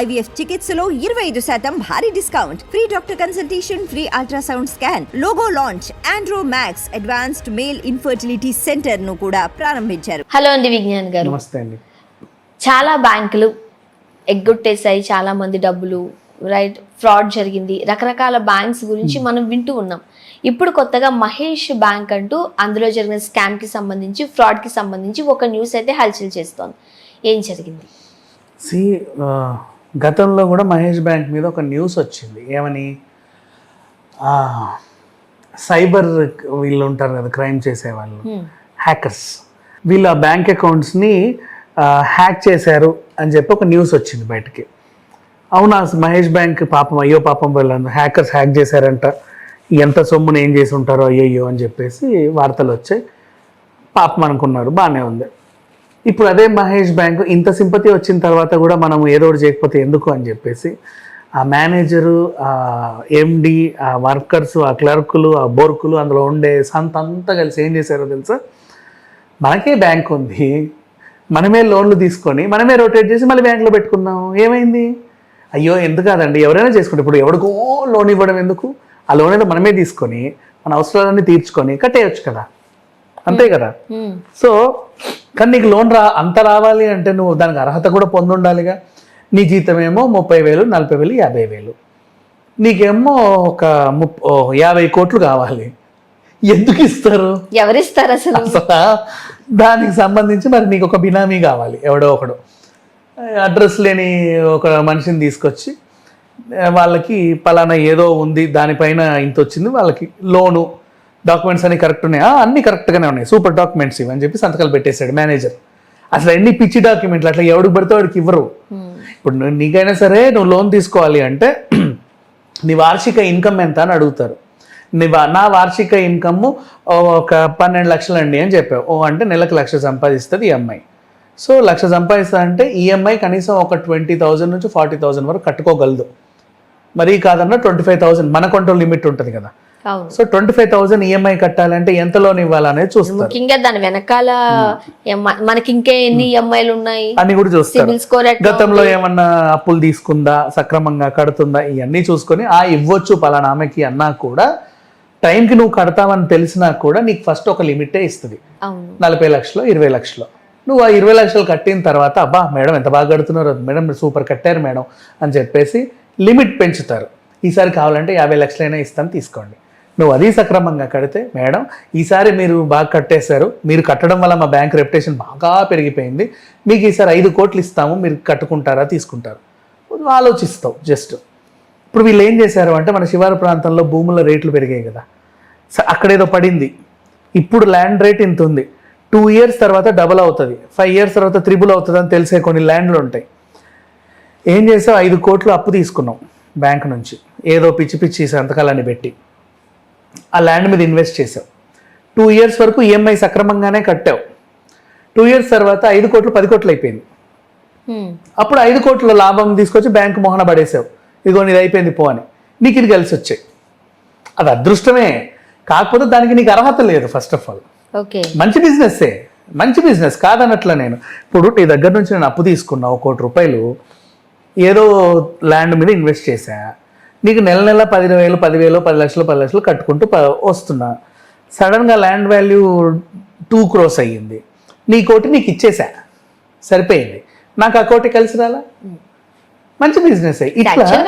IVF చికిత్సలో ఇరవై ఐదు శాతం భారీ discount. Free doctor consultation free ultrasound scan logo launch Andro Max advanced male infertility సెంటర్ను కూడా ప్రారంభించారు. హలో అండి విజ్ఞాన్ గారు. నమస్తే అండి. చాలా బ్యాంకులు ఎగ్గొట్టేశాయి చాలా మంది డబ్బులు రైట్ ఫ్రాడ్ జరిగింది. రకరకాల బ్యాంక్స్ గురించి మనం వింటూ ఉన్నాం. ఇప్పుడు కొత్తగా మహేష్ బ్యాంక్ అంటూ అందులో జరిగిన స్కామ్కి సంబంధించి ఫ్రాడ్కి సంబంధించి ఒక న్యూస్ అయితే హల్చల్ చేస్తోంది. ఏం జరిగింది? సి ఆ, గతంలో కూడా మహేష్ బ్యాంక్ మీద ఒక న్యూస్ వచ్చింది. ఏమని? సైబర్ వీళ్ళు ఉంటారు కదా క్రైమ్ చేసేవాళ్ళు. హ్యాకర్స్. వీళ్ళు ఆ బ్యాంక్ అకౌంట్స్ని హ్యాక్ చేశారు అని చెప్పి ఒక న్యూస్ వచ్చింది బయటకి. అవునా మహేష్ బ్యాంక్ పాపం అయ్యో పాపం వాళ్ళు హ్యాకర్స్ హ్యాక్ చేశారంట. ఎంత సొమ్ముని ఏం చేసి ఉంటారో అయ్యయ్యో అని చెప్పేసి వార్తలు వచ్చాయి. పాపం అనుకున్నారు బాగానే ఉంది. ఇప్పుడు అదే మహేష్ బ్యాంక్ ఇంత సింపతి వచ్చిన తర్వాత కూడా మనం ఏదో ఒకటి చేయకపోతే ఎందుకు అని చెప్పేసి ఆ మేనేజరు ఆ ఎండి ఆ వర్కర్స్ ఆ క్లర్కులు ఆ బోర్కులు అందులో ఉండే సంత అంతా కలిసి ఏం చేశారో తెలుసా? మనకే బ్యాంక్ ఉంది మనమే లోన్లు తీసుకొని మనమే రొటేట్ చేసి మళ్ళీ బ్యాంక్లో పెట్టుకుందాం. ఏమైంది? అయ్యో ఎందుకు కాదండి ఎవరైనా చేసుకుంటే ఇప్పుడు ఎవరికో లోన్ ఇవ్వడం ఎందుకు? ఆ లోన్ ఏదో మనమే తీసుకొని మన అవసరాలన్నీ తీర్చుకొని కట్టేయచ్చు కదా? అంతే కదా. సో కానీ నీకు లోన్ రా అంత రావాలి అంటే నువ్వు దానికి అర్హత కూడా పొంది ఉండాలిగా. నీ జీతం ఏమో ముప్పై వేలు నలభై వేలు యాభై వేలు. నీకేమో ఒక ముప్ యాభై కోట్లు కావాలి. ఎందుకు ఇస్తారు? ఎవరిస్తారు అసలు? అసలు? దానికి సంబంధించి మరి నీకు ఒక బినామీ కావాలి ఎవడో ఒకడు. అడ్రస్ లేని ఒక మనిషిని తీసుకొచ్చి వాళ్ళకి పలానా ఏదో ఉంది దానిపైన ఇంత వచ్చింది వాళ్ళకి లోను డాక్యుమెంట్స్ అన్ని కరెక్ట్ ఉన్నాయా? అన్ని కరెక్ట్గానే ఉన్నాయి. సూపర్ డాక్యుమెంట్స్ ఇవి అని చెప్పి సంతకాలు పెట్టేశాడు మేనేజర్. అసలు ఎన్ని పిచ్చి డాక్యుమెంట్లు? అట్లా ఎవడికి పడితే వాడికి ఇవ్వరు. ఇప్పుడు నీకైనా సరే నువ్వు లోన్ తీసుకోవాలి అంటే నీ వార్షిక ఇన్కమ్ ఎంత అని అడుగుతారు. నీ వా- నా వార్షిక ఇన్కమ్ ఒక పన్నెండు లక్షలు అండి అని చెప్పావు. ఓ అంటే నెలకు లక్ష సంపాదిస్తుంది ఈఎంఐ సో లక్ష సంపాదిస్తా అంటే ఈఎంఐ కనీసం ఒక ట్వంటీ థౌజండ్ నుంచి ఫార్టీ థౌజండ్ వరకు కట్టుకోగలదు. మరీ కాదన్నా ట్వంటీ ఫైవ్ థౌసండ్ మన కొంటో లిమిట్ ఉంటుంది కదా. So twenty five thousand EMI కట్టాలంటే ఎంత లోన్ ఇవ్వాలనేది చూస్తారు. ముఖ్యంగా దాని వెనకాల ఏం- మనకి ఇంకే ఎన్ని ఈఎంఐలు ఉన్నాయి? అని కూడా చూస్తారు. గతంలో ఏమన్నా అప్పులు తీసుకుందా సక్రమంగా కడుతుందా ఇవన్నీ చూసుకొని ఆ ఇవ్వచ్చు పలానా ఆమెకి అన్నా కూడా టైంకి నువ్వు కడతావని తెలిసినా కూడా నీకు ఫస్ట్ ఒక లిమిటే ఇస్తుంది. నలభై లక్షలు ఇరవై లక్షలు. నువ్వు ఆ ఇరవై లక్షలు కట్టిన తర్వాత అబ్బా మేడం ఎంత బాగా కడుతున్నారు మేడం సూపర్ కట్టారు మేడం అని చెప్పేసి లిమిట్ పెంచుతారు. ఈసారి కావాలంటే యాభై లక్షలైనా ఇస్తాను తీసుకోండి. నువ్వు అది సక్రమంగా కడితే మేడం ఈసారి మీరు బాగా కట్టేశారు. మీరు కట్టడం వల్ల మా బ్యాంక్ రెప్యుటేషన్ బాగా పెరిగిపోయింది. మీకు ఈసారి ఐదు కోట్లు ఇస్తాము మీరు కట్టుకుంటారా తీసుకుంటారు? ఆలోచిస్తావు జస్ట్. ఇప్పుడు వీళ్ళు ఏం చేశారు అంటే మన శివారు ప్రాంతంలో భూముల రేట్లు పెరిగాయి కదా. అక్కడ అక్కడేదో పడింది. ఇప్పుడు ల్యాండ్ రేట్ ఇంత ఉంది. టూ ఇయర్స్ తర్వాత డబుల్ అవుతుంది. ఫైవ్ ఇయర్స్ తర్వాత త్రిబుల్ అవుతుంది అని తెలిసే కొన్ని ల్యాండ్లు ఉంటాయి. ఏం చేసావు? ఐదు కోట్లు అప్పు తీసుకున్నాం బ్యాంక్ నుంచి. ఏదో పిచ్చి పిచ్చి సంతకాలని పెట్టి. ఆ ల్యాండ్ మీద ఇన్వెస్ట్ చేసావు టూ ఇయర్స్ వరకు ఈఎంఐ సక్రమంగానే కట్టావు. టూ ఇయర్స్ తర్వాత ఐదు కోట్లు పది కోట్లు అయిపోయింది. అప్పుడు ఐదు కోట్ల లాభం తీసుకొచ్చి బ్యాంకు మొహన పడేసావు ఇదిగో నీది అయిపోయింది పో అని. నీకు ఇది కలిసి వచ్చాయి. అది అదృష్టమే. కాకపోతే దానికి నీకు అర్హత లేదు ఫస్ట్ ఆఫ్ ఆల్ ఓకే. మంచి బిజినెస్సే మంచి బిజినెస్ కాదనట్లా నేను. ఇప్పుడు నీ దగ్గర నుంచి నేను అప్పు తీసుకున్నా ఒక కోటి రూపాయలు. ఏదో ల్యాండ్ మీద ఇన్వెస్ట్ చేశా. నీకు నెల నెల పది వేలు పదివేలు పది లక్షలు పది లక్షలు కట్టుకుంటూ వస్తున్నా. సడన్గా ల్యాండ్ వాల్యూ టూ క్రోస్ అయ్యింది. నీ కోటి నీకు ఇచ్చేసా. సరిపోయింది. నాకు ఆ కోటి కలిసి రాలా? మంచి బిజినెస్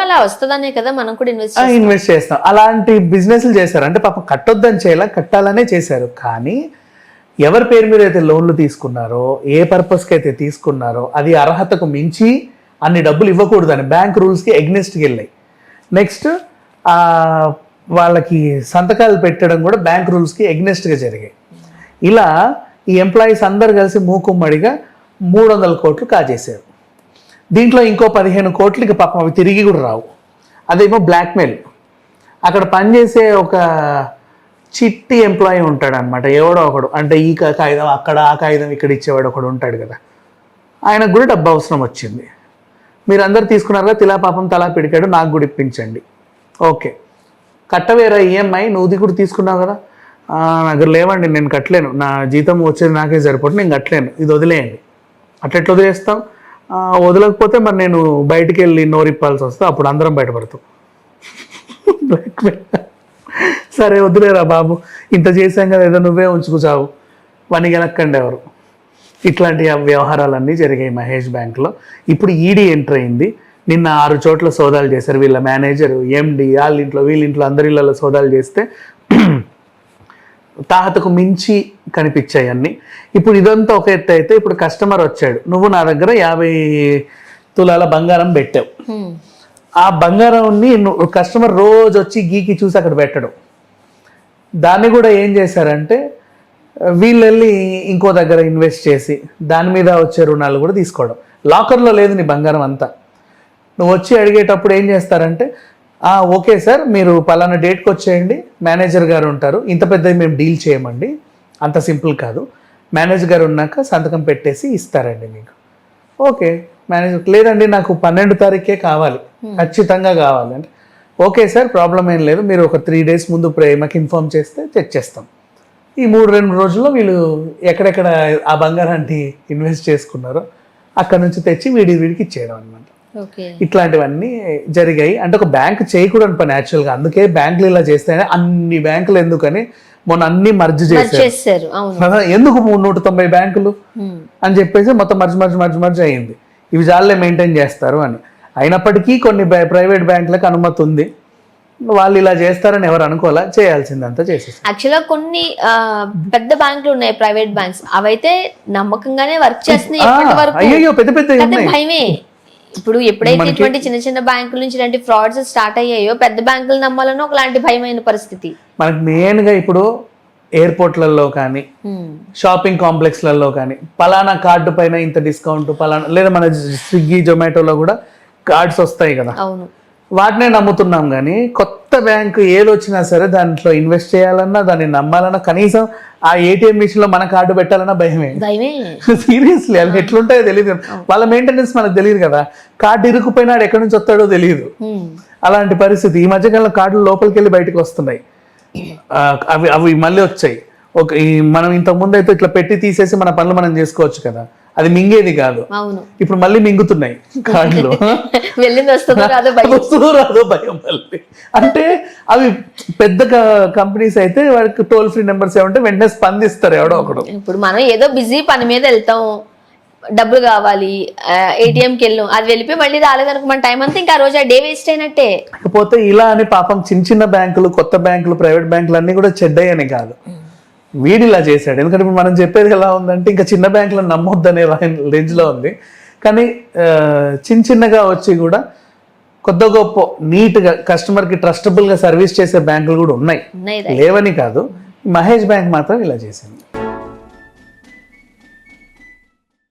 అలా వస్తుందనే కదా మనం కూడా ఇన్వెస్ట్ ఇన్వెస్ట్ చేస్తాం. అలాంటి బిజినెస్లు చేశారు. అంటే పాపం కట్టొద్దని చేయాల కట్టాలనే చేశారు. కానీ ఎవరి పేరు మీద అయితే లోన్లు తీసుకున్నారో ఏ పర్పస్కి అయితే తీసుకున్నారో అది అర్హతకు మించి అన్ని డబ్బులు ఇవ్వకూడదు అని బ్యాంక్ రూల్స్కి ఎగ్నెస్ట్కి వెళ్ళాయి. నెక్స్ట్ వాళ్ళకి సంతకాలు పెట్టడం కూడా బ్యాంక్ రూల్స్కి ఎగ్నెస్ట్గా జరిగాయి. ఇలా ఈ ఎంప్లాయీస్ అందరు కలిసి మూకుమ్మడిగా మూడు వందల కోట్లు కాజేశారు. దీంట్లో ఇంకో పదిహేను కోట్లకి పాపం అవి తిరిగి కూడా రావు. అదేమో బ్లాక్మెయిల్ అక్కడ పనిచేసే ఒక చిట్టి ఎంప్లాయీ ఉంటాడు అనమాట ఎవడో ఒకడు. అంటే ఈ కాగితం అక్కడ ఆ కాగితం ఇక్కడ ఇచ్చేవాడు ఒకడు ఉంటాడు కదా. ఆయనకు కూడా డబ్బు అవసరం వచ్చింది. మీరు అందరు తీసుకున్నారుగా తిలా పాపం తలా పిడికాడు నాకు కూడా ఇప్పించండి. ఓకే. కట్టవేరా ఈఎంఐ? నువ్వుది కూడా తీసుకున్నావు కదా? నా దగ్గర లేవండి నేను కట్టలేను. నా జీతం వచ్చేది నాకే సరిపోతుంది నేను కట్టలేను. ఇది వదిలేయండి. అట్లా వదిలేస్తాం? వదలకపోతే మరి నేను బయటికి వెళ్ళి నోరిప్పాల్సి వస్తే అప్పుడు అందరం బయటపడతాం. సరే వద్దులేరా బాబు? ఇంత చేశాం కదా ఏదో నువ్వే ఉంచుకుచావు వని గెలక్కండి ఎవరు? ఇట్లాంటి వ్యవహారాలన్నీ జరిగాయి మహేష్ బ్యాంక్లో. ఇప్పుడు ఈడీ ఎంటర్ అయింది. నిన్న ఆరు చోట్ల సోదాలు చేశారు. వీళ్ళ మేనేజర్ ఎండి వాళ్ళ ఇంట్లో వీళ్ళ ఇంట్లో అందరి ఇళ్ళలో సోదాలు చేస్తే తాహతకు మించి కనిపించాయి అన్ని. ఇప్పుడు ఇదంతా ఒక ఎత్తు అయితే ఇప్పుడు కస్టమర్ వచ్చాడు. నువ్వు నా దగ్గర యాభై తులాల బంగారం పెట్టావు. ఆ బంగారాన్ని నువ్వు కస్టమర్ రోజు వచ్చి గీకి చూసి అక్కడ పెట్టడం. దాన్ని కూడా ఏం చేశారంటే వీళ్ళు వెళ్ళి ఇంకో దగ్గర ఇన్వెస్ట్ చేసి దాని మీద వచ్చే రుణాలు కూడా తీసుకోవడం. లాకర్లో లేదు నీ బంగారం అంతా. నువ్వు వచ్చి అడిగేటప్పుడు ఏం చేస్తారంటే "ఆ, ఓకే సార్ మీరు పలానా డేట్కి వచ్చేయండి. మేనేజర్ గారు ఉంటారు. ఇంత పెద్దది మేము డీల్ చేయమండి. అంత సింపుల్ కాదు. మేనేజర్ గారు ఉన్నాక సంతకం పెట్టేసి ఇస్తారండి మీకు. ఓకే మేనేజర్ లేదండి నాకు పన్నెండు తారీఖే కావాలి. ఖచ్చితంగా కావాలి. అంటే ఓకే సార్ ప్రాబ్లం ఏం లేదు. మీరు ఒక త్రీ డేస్ ముందు ప్రేమకి ఇన్ఫామ్ చేస్తే తెచ్చేస్తాం. ఈ మూడు రెండు రోజుల్లో వీళ్ళు ఎక్కడెక్కడ ఆ బంగారాన్ని ఇన్వెస్ట్ చేసుకున్నారో అక్కడ నుంచి తెచ్చి వీడి వీడికి ఇచ్చేయడం అనమాట ఇట్లాంటివన్నీ జరిగాయి. అంటే ఒక బ్యాంక్ చేయకూడని పని యాక్చువల్గా. అందుకే బ్యాంకులు ఇలా చేస్తేనే అన్ని బ్యాంకులు ఎందుకని మొన్న అన్ని మర్జ్ మరి చేశారు. ఎందుకు మూ- నూట తొంభై బ్యాంకులు? హ్మ్. అని చెప్పేసి మొత్తం మర్జ్ మర్జ్ మర్జ్ మర్జ్ అయ్యింది ఇవి జాలే మెయింటైన్ చేస్తారు అని. అయినప్పటికీ కొన్ని ప్రైవేట్ బ్యాంకులకు అనుమతి ఉంది. వాళ్ళు ఇలా చేస్తారని ఎవరు అనుకోవాలా? చేయాల్సిందంతా చేసేస్తారు యాక్చువల్గా కొన్ని పెద్ద బ్యాంకులు ఉన్నాయి ప్రైవేట్ బ్యాంక్స్. అవైతే నమ్మకంగానే వర్క్ చేస్తున్నాయి పెద్ద పెద్ద భయమే. ఇప్పుడు ఎప్పుడైతే ఇటువంటి చిన్న చిన్న బ్యాంకుల నుంచి ఇలాంటి ఫ్రాడ్స్ స్టార్ట్ అయ్యాయో పెద్ద బ్యాంకులు నమ్మాలనో ఒకలాంటి భయమైన పరిస్థితి. మనకి మెయిన్గా ఇప్పుడు ఎయిర్పోర్ట్లలో కానీ హ్మ్. షాపింగ్ కాంప్లెక్స్లలో కానీ పలానా కార్డు పైన ఇంత డిస్కౌంట్ పలానా లేదా మన స్విగ్గీ జొమాటోలో కూడా కార్డ్స్ వస్తాయి కదా. అవును. వాటినే నమ్ముతున్నాం కానీ కొత్త బ్యాంకు ఏది వచ్చినా సరే దాంట్లో ఇన్వెస్ట్ చేయాలన్నా దాన్ని నమ్మాలన్నా కనీసం ఆ ఏటీఎం మిషన్లో మన కార్డు పెట్టాలన్నా భయమే. సీరియస్లీ అది ఎట్లుంటాయో తెలియదు వాళ్ళ మెయింటెనెన్స్ మనకు తెలియదు కదా. కార్డు ఇరుక్కుపోయినా ఆడు ఎక్కడి నుంచి వస్తాడో తెలియదు. అలాంటి పరిస్థితి. ఈ మధ్యకాలంలో కార్డులు లోపలికి వెళ్ళి బయటకు వస్తున్నాయి. అవి అవి మళ్ళీ వచ్చాయి. ఒక ఈ మనం ఇంతకు ముందు అయితే ఇట్లా పెట్టి తీసేసి మన పనులు మనం చేసుకోవచ్చు కదా. అది మింగేది కాదు. అవును. ఇప్పుడు మళ్ళీ మింగుతున్నాయి వెళ్ళింది వస్తుందో రాదో భయం. మళ్ళీ. అంటే అవి పెద్ద కంపెనీస్ అయితే వాడికి టోల్ ఫ్రీ నెంబర్స్ ఏమంటే వెంటనే స్పందిస్తారు ఎవడో ఒకడు. ఇప్పుడు మనం ఏదో బిజీ పని మీద వెళ్తాం. డబ్బులు కావాలి ఏటీఎంకి వెళ్ళాం. అది వెళ్ళిపోయి మళ్ళీ రాలేదనుకో మన టైం అంతా ఇంకా ఆ రోజు ఆ డే వేస్ట్ అయినట్టే. కాకపోతే ఇలా అని పాపం చిన్న చిన్న బ్యాంకులు కొత్త బ్యాంకులు ప్రైవేట్ బ్యాంకులు అన్నీ కూడా చెడ్డయ్యని కాదు. వీడు ఇలా చేశాడు. ఎందుకంటే ఇప్పుడు మనం చెప్పేది ఎలా ఉందంటే ఇంకా చిన్న బ్యాంకులను నమ్మొద్దనే రేంజ్లో ఉంది. కానీ చిన్న చిన్నగా వచ్చి కూడా కొద్ద గొప్ప నీట్గా కస్టమర్కి ట్రస్టబుల్గా సర్వీస్ చేసే బ్యాంకులు కూడా ఉన్నాయి. ఉన్నాయి లేవని కాదు. మహేష్ బ్యాంక్ మాత్రం ఇలా చేసింది.